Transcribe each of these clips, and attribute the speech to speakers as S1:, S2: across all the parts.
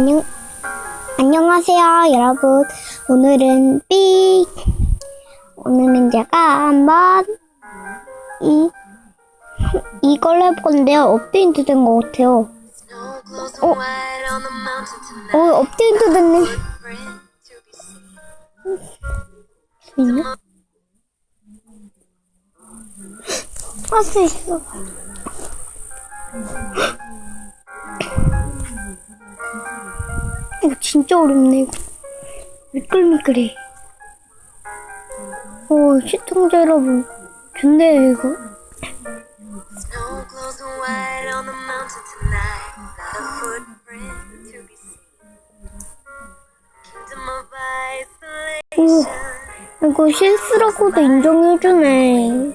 S1: 안녕, 안녕하세요, 여러분. 오늘은 삐. 오늘은 제가 한번 이, 이걸 해볼 건데요. 업데이트 된 것 같아요.
S2: 어?
S1: 어, 업데이트 됐네. 할수 있어. 진짜 어렵네. 이거. 미끌미끌해. 오, 시청자 여러분. 좋네요, 이거. 오. 이거 실수라고도 인정해주네.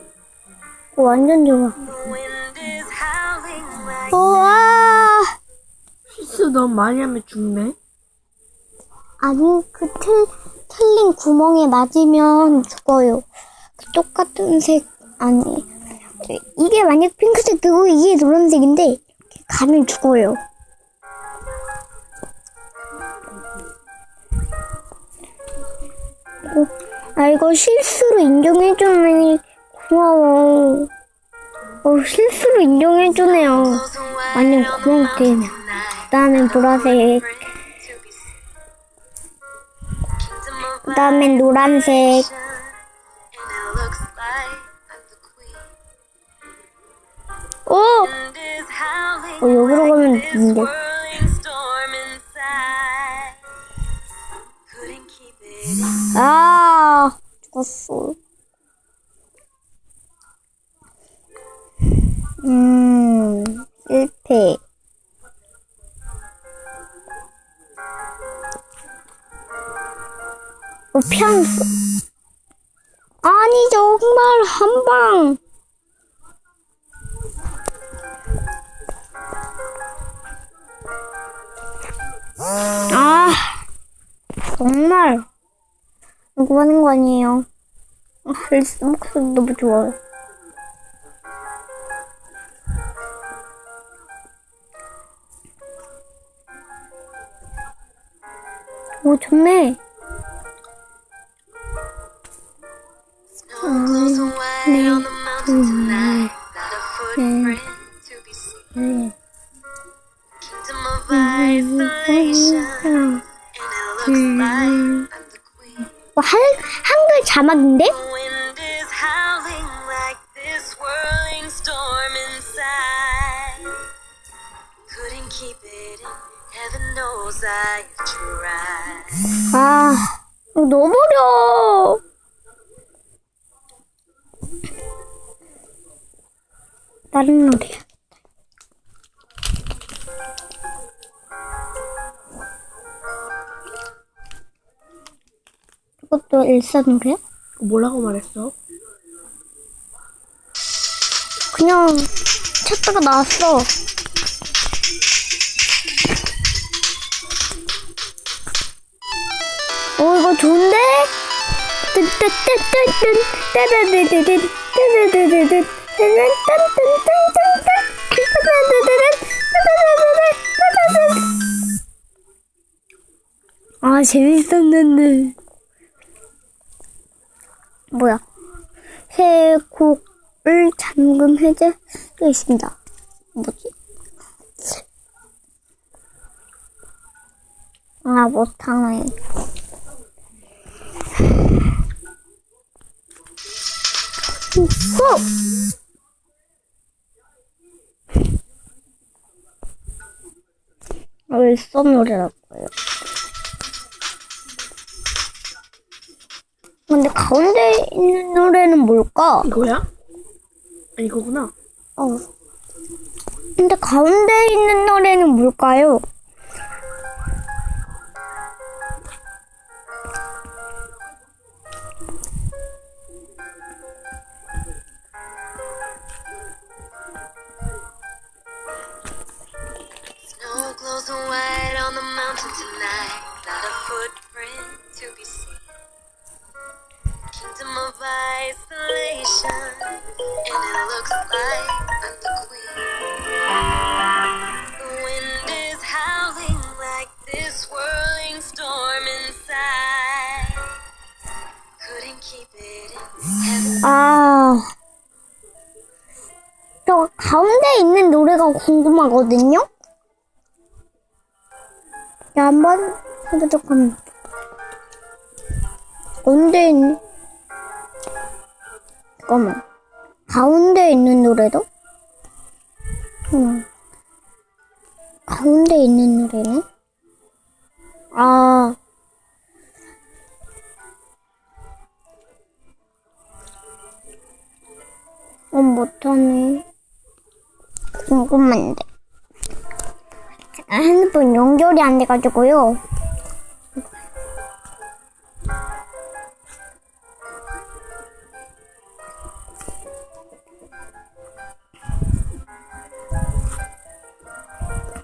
S1: 이거 완전 좋아. 우와!
S3: 실수 너무 많이 하면 죽네.
S1: 아니, 그 틀, 틀린 구멍에 맞으면 죽어요. 그 똑같은 색, 아니. 이게 만약 핑크색이고 이게 노란색인데, 가면 죽어요. 어, 아, 이거 실수로 인정해주네. 고마워. 어, 실수로 인정해주네요. 완전
S2: tonight.
S1: 그 다음엔 보라색, 다음엔 노란색. 오! 어, 여기로 가면 되는데. 아, 죽었어. 어, 피하였어. 아니, 정말, 한 방. 아, 정말. 이거 하는 거 아니에요. 아, 릴스 목소리 너무 좋아요. 오, 좋네.
S2: Heaven knows I've tried.
S1: 아, 너무 어려워. 다른 노래야. 이것도 일사 노래야?
S3: 뭐라고 말했어?
S1: 그냥 찾다가 나왔어. 어, 이거 좋은데? 뜬뜬뜬뜬뜬 따다다다단 따다다다단 아 재밌었는데 뭐야 새 곡을 잠금 해제되어 있습니다 뭐지? 아 못하네 후! 일선 노래라고요. 근데 가운데 있는 노래는 뭘까?
S3: 이거야? 아, 이거구나.
S1: 어. 근데 가운데 있는 노래는 뭘까요?
S2: footprint to be seen. Kingdom of isolation, and it looks like I'm the queen. The wind is howling like this whirling storm inside. Couldn't keep it in.
S1: 아. 저 가운데 있는 노래가 궁금하거든요. 한번 해보도록 합니다. 가운데 있는, 잠깐만. 가운데 있는 노래도? 음. 가운데 있는 노래는? 아. 어, 못하네. 궁금한데. 제가 핸드폰 연결이 안 돼가지고요.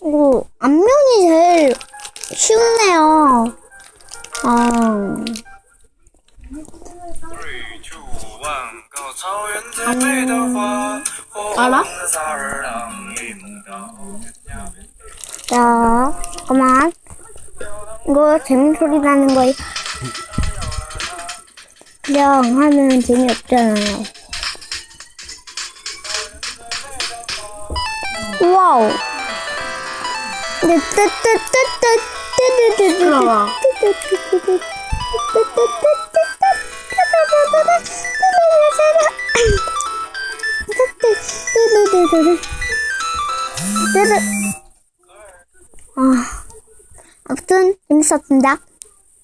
S1: 오, 앞면이 제일 쉽네요. 아.
S4: 음... 알아?
S1: 야, 잠깐만. 이거 재밌는 소리 나는 거야. 그냥 하면 재미없잖아요. 아, 아무튼 재밌었습니다.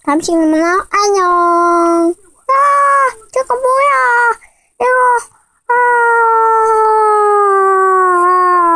S1: 다음 시간에 만나요. 안녕. 아, 저거 뭐야? 이거.